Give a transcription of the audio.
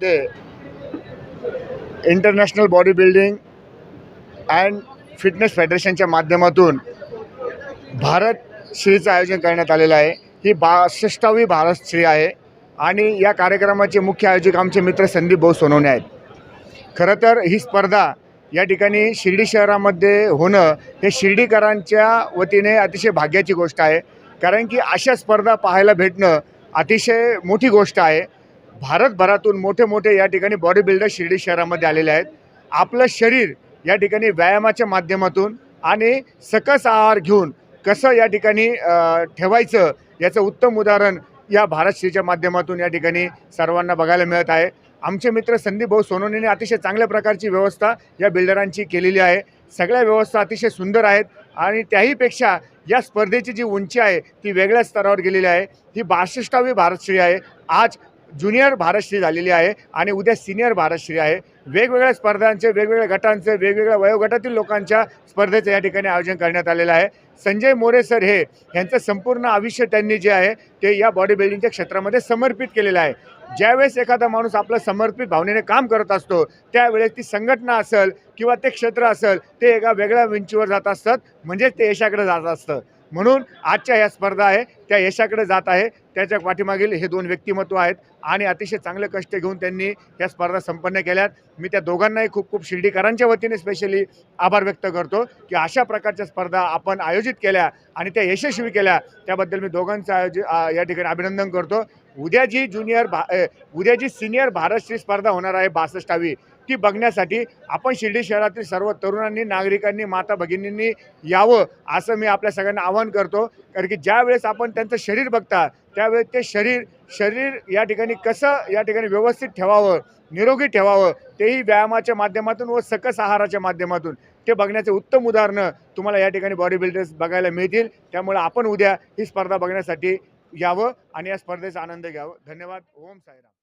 ते international body building and fitness फेडरेशनच्या माध्यमातून भारत श्रीचं आयोजन करण्यात आलेलं आहे. ही बासष्टावी भारत श्री आहे आणि या कार्यक्रमाचे मुख्य आयोजक आमचे मित्र संदीप भाऊ सोनवणे आहेत. खरं तर ही स्पर्धा या ठिकाणी शिर्डी शहरामध्ये होणं हे शिर्डीकरांच्या वतीने अतिशय भाग्याची गोष्ट आहे. कारण की अशा स्पर्धा पाहायला भेटणं अतिशय मोठी गोष्ट आहे. भारतभरातून मोठे मोठे या ठिकाणी बॉडी बिल्डर शिर्डी शहरामध्ये आलेले आहेत. आपलं शरीर या ठिकाणी व्यायामाच्या माध्यमातून आणि सकस आहार घेऊन कसं या ठिकाणी ठेवायचं याचं उत्तम उदाहरण या भारतश्रीच्या माध्यमातून या ठिकाणी सर्वांना बघायला मिळत आहे. आमचे मित्र संदीप भाऊ सोनवणेने अतिशय चांगल्या प्रकारची व्यवस्था या बिल्डरांची केलेली आहे. सगळ्या व्यवस्था अतिशय सुंदर आहेत आणि त्याहीपेक्षा या स्पर्धेची जी उंची आहे ती वेगळ्या स्तरावर गेलेली आहे. ही बासष्टावी भारतश्री आहे. आज ज्युनियर भारतश्री झालेली आहे आणि उद्या सिनियर भारतश्री आहे. वेगवेगळ्या स्पर्धांचे वेगवेगळ्या गटांचे वेगवेगळ्या वयोगटातील लोकांच्या स्पर्धेचं या ठिकाणी आयोजन करण्यात आलेलं आहे. संजय मोरे सर हे यांचं संपूर्ण आयुष्य त्यांनी जे आहे ते या बॉडी बिल्डिंगच्या क्षेत्रामध्ये समर्पित केलेलं आहे. ज्यावेळेस एखादा माणूस आपलं समर्पित भावनेने काम करत असतो त्यावेळेस ती संघटना असेल किंवा ते क्षेत्र असेल ते एका वेगळ्या विंचीवर जात असतात म्हणजेच ते यशाकडे जात असतं. म्हणून आजच्या या स्पर्धा आहे त्या यशाकडे जात आहे. त्याच्या पाठीमागील हे दोन व्यक्तिमत्व आहेत आणि अतिशय चांगले कष्ट घेऊन त्यांनी या स्पर्धा संपन्न केल्यात. मी त्या दोघांनाही खूप खूप शिर्डीकरांच्या वतीने स्पेशली आभार व्यक्त करतो की अशा प्रकारच्या स्पर्धा आपण आयोजित केल्या आणि त्या यशस्वी केल्या. त्याबद्दल मी दोघांचं आयोज या ठिकाणी अभिनंदन करतो. उद्या जी ज्युनियर भा उद्या जी सिनियर भारतश्री स्पर्धा होणार आहे बासष्टावी. ती बघण्यासाठी आपण शिर्डी शहरातील सर्व तरुणांनी नागरिकांनी माता भगिनींनी यावं असं मी आपल्या सगळ्यांना आवाहन करतो. कारण की ज्यावेळेस आपण त्यांचं शरीर बघता त्यावेळेस ते शरीर शरीर या ठिकाणी कसं या ठिकाणी व्यवस्थित ठेवावं निरोगी ठेवावं तेही व्यायामाच्या माध्यमातून व सकस आहाराच्या माध्यमातून. ते बघण्याचे उत्तम उदाहरणं तुम्हाला या ठिकाणी बॉडी बिल्डर्स बघायला मिळतील. त्यामुळे आपण उद्या ही स्पर्धा बघण्यासाठी यावं आणि या स्पर्धेचा आनंद घ्यावं. धन्यवाद. ओम साईराम.